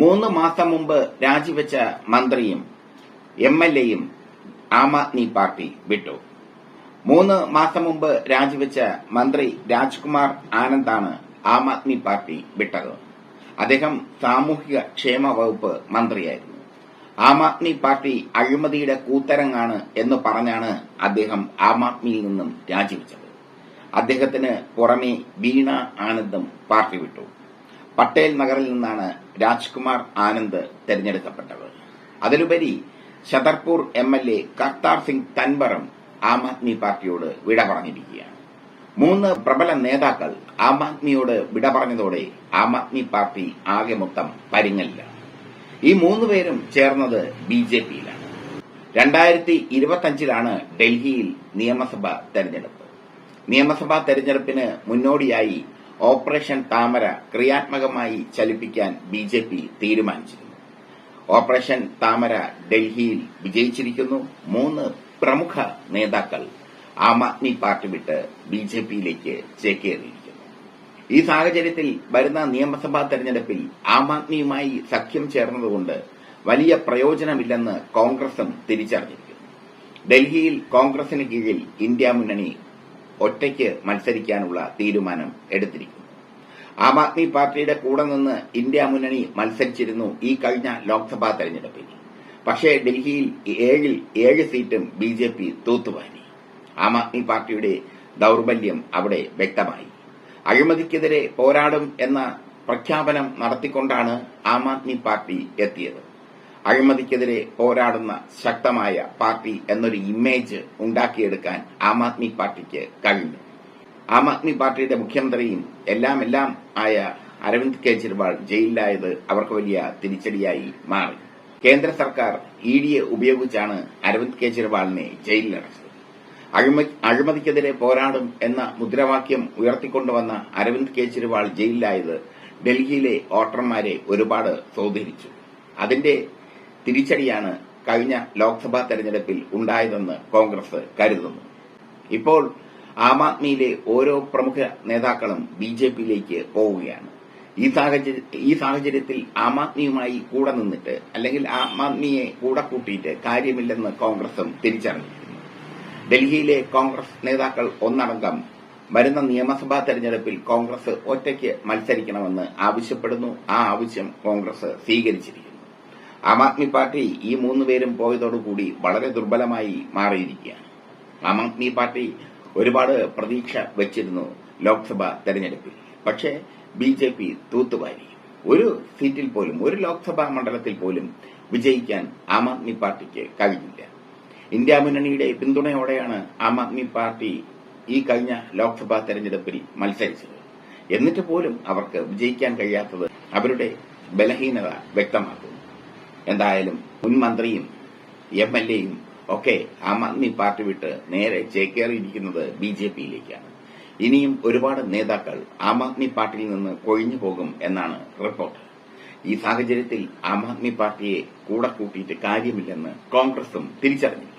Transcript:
മൂന്ന് മാസം മുമ്പ് രാജിവെച്ച മന്ത്രിയും എം എൽ എയും ആം ആദ്മി പാർട്ടി വിട്ടു. മൂന്ന് മാസം മുമ്പ് രാജിവെച്ച മന്ത്രി രാജ്കുമാർ ആനന്ദാണ് ആം ആദ്മി പാർട്ടി വിട്ടത്. അദ്ദേഹം സാമൂഹിക ക്ഷേമ വകുപ്പ് മന്ത്രിയായിരുന്നു. ആം ആദ്മി പാർട്ടി അഴിമതിയുടെ കൂത്തരങ്ങാണ് എന്ന് പറഞ്ഞാണ് അദ്ദേഹം ആം ആദ്മിയിൽ നിന്നും രാജിവെച്ചത്. അദ്ദേഹത്തിന് പുറമെ വീണ ആനന്ദും പാർട്ടി വിട്ടു. പട്ടേൽ നഗറിൽ നിന്നാണ് രാജ്കുമാർ ആനന്ദ് തെരഞ്ഞെടുക്കപ്പെട്ടത്. അതിലുപരി Chhatarpur M L A Kartar Singh തൻവറും Aam Aadmi പാർട്ടിയോട് വിട പറഞ്ഞിരിക്കുകയാണ്. മൂന്ന് പ്രബല നേതാക്കൾ ആം ആദ്മിയോട് വിട പറഞ്ഞതോടെ ആം ആദ്മി പാർട്ടി ആകെ മൊത്തം പരിങ്ങലിലാണ് ഈ മൂന്ന് പേരും ചേർന്നത് ബി ജെ പിയിലാണ്. രണ്ടായിരത്തി ഇരുപത്തിയഞ്ചിലാണ് ഡൽഹിയിൽ നിയമസഭാ തെരഞ്ഞെടുപ്പ്. നിയമസഭാ തെരഞ്ഞെടുപ്പിന് മുന്നോടിയായി ഓപ്പറേഷൻ താമര ക്രിയാത്മകമായി ചലിപ്പിക്കാൻ ബി ജെ പി തീരുമാനിച്ചിരുന്നു. ഓപ്പറേഷൻ താമര ഡൽഹിയിൽ വിജയിച്ചിരിക്കുന്നു. മൂന്ന് പ്രമുഖ നേതാക്കൾ ആം ആദ്മി പാർട്ടി വിട്ട് ബി ജെ പിയിലേക്ക് ചേക്കേറിയിരിക്കുന്നു. ഈ സാഹചര്യത്തിൽ വരുന്ന നിയമസഭാ തെരഞ്ഞെടുപ്പിൽ ആം ആദ്മിയുമായി സഖ്യം ചേർന്നതുകൊണ്ട് വലിയ പ്രയോജനമില്ലെന്ന് കോൺഗ്രസും തിരിച്ചറിഞ്ഞിരിക്കുന്നു. ഡൽഹിയിൽ കോൺഗ്രസിന് കീഴിൽ ഇന്ത്യ മുന്നണി ഒറ്റയ്ക്ക് മത്സരിക്കാനുള്ള തീരുമാനം എടുത്തിരിക്കുന്നു. ആം ആദ്മി പാർട്ടിയുടെ കൂടെ നിന്ന് ഇന്ത്യ മുന്നണി മത്സരിച്ചിരുന്നു ഈ കഴിഞ്ഞ ലോക്സഭാ തെരഞ്ഞെടുപ്പിൽ. പക്ഷേ ഡൽഹിയിൽ ഏഴിൽ ഏഴ് സീറ്റും ബി ജെ പി തൂത്തുവാരി. ആം ആദ്മി പാർട്ടിയുടെ ദൌർബല്യം അവിടെ വ്യക്തമായി. അഴിമതിക്കെതിരെ പോരാടും എന്ന പ്രഖ്യാപനം നടത്തിക്കൊണ്ടാണ് ആം ആദ്മി പാർട്ടി എത്തിയത്. അഴിമതിക്കെതിരെ പോരാടുന്ന ശക്തമായ പാർട്ടി എന്നൊരു ഇമേജ് ഉണ്ടാക്കിയെടുക്കാൻ ആം ആദ്മി പാർട്ടിക്ക് കഴിഞ്ഞു. ആം ആദ്മി പാർട്ടിയുടെ മുഖ്യമന്ത്രിയും എല്ലാം എല്ലാം ആയ അരവിന്ദ് കെജ്രിവാൾ ജയിലിലായത് അവർക്ക് വലിയ തിരിച്ചടിയായി മാറി. കേന്ദ്ര സർക്കാർ ഇ ഡിയെ ഉപയോഗിച്ചാണ് അരവിന്ദ് കെജ്രിവാളിനെ ജയിലിലടച്ചത്. അഴിമതിക്കെതിരെ പോരാടും എന്ന മുദ്രാവാക്യം ഉയർത്തിക്കൊണ്ടുവന്ന അരവിന്ദ് കെജ്രിവാൾ ജയിലിലായത് ഡൽഹിയിലെ വോട്ടർമാരെ ഒരുപാട് സ്വാധീനിച്ചു. അതിന്റെ തിരിച്ചടിയാണ് കഴിഞ്ഞ ലോക്സഭാ തെരഞ്ഞെടുപ്പിൽ ഉണ്ടായതെന്ന് കോൺഗ്രസ് കരുതുന്നു. ഇപ്പോൾ ആം ആദ്മിയിലെ ഓരോ പ്രമുഖ നേതാക്കളും ബി ജെ പിയിലേക്ക് പോവുകയാണ്. ഈ സാഹചര്യ ഈ സാഹചര്യത്തിൽ ആം ആദ്മിയുമായി കൂടെ നിന്നിട്ട് അല്ലെങ്കിൽ ആം ആദ്മിയെ കൂടെ കൂട്ടിയിട്ട് കാര്യമില്ലെന്ന് കോൺഗ്രസും തിരിച്ചറിഞ്ഞിരിക്കുന്നു. ഡൽഹിയിലെ കോൺഗ്രസ് നേതാക്കൾ ഒന്നടങ്കം വരുന്ന നിയമസഭാ തെരഞ്ഞെടുപ്പിൽ കോൺഗ്രസ് ഒറ്റയ്ക്ക് മത്സരിക്കണമെന്ന് ആവശ്യപ്പെടുന്നു. ആ ആവശ്യം കോൺഗ്രസ് സ്വീകരിച്ചിരിക്കുന്നു. ആം ആദ്മി പാർട്ടി ഈ മൂന്നുപേരും പോയതോടുകൂടി വളരെ ദുർബലമായി മാറിയിരിക്കുകയാണ്. ആം ആദ്മി പാർട്ടി ഒരുപാട് പ്രതീക്ഷ വെച്ചിരുന്നു ലോക്സഭ തെരഞ്ഞെടുപ്പിൽ. പക്ഷേ ബി ജെ പി തൂത്തുവാരി. ഒരു സീറ്റിൽ പോലും ഒരു ലോക്സഭാ മണ്ഡലത്തിൽ പോലും വിജയിക്കാൻ ആം ആദ്മി പാർട്ടിക്ക് കഴിഞ്ഞില്ല. ഇന്ത്യ മുന്നണിയുടെ പിന്തുണയോടെയാണ് ആം ആദ്മി പാർട്ടി ഈ കഴിഞ്ഞ ലോക്സഭാ തെരഞ്ഞെടുപ്പിൽ മത്സരിച്ചത്. എന്നിട്ട് പോലും അവർക്ക് വിജയിക്കാൻ കഴിയാത്തത് അവരുടെ ബലഹീനത വ്യക്തമാക്കുന്നു. എന്തായാലും മുൻ മന്ത്രിയും എം എൽ എയും ഒക്കെ ആം ആദ്മി പാർട്ടി വിട്ട് നേരെ ചേക്കേറിയിരിക്കുന്നത് ബി ജെ പിയിലേക്കാണ്. ഇനിയും ഒരുപാട് നേതാക്കൾ ആം ആദ്മി പാർട്ടിയിൽ നിന്ന് കൊഴിഞ്ഞു പോകും എന്നാണ് റിപ്പോർട്ട്. ഈ സാഹചര്യത്തിൽ ആം ആദ്മി പാർട്ടിയെ കൂടെ കൂട്ടിയിട്ട് കാര്യമില്ലെന്ന് കോൺഗ്രസും തിരിച്ചറിഞ്ഞു.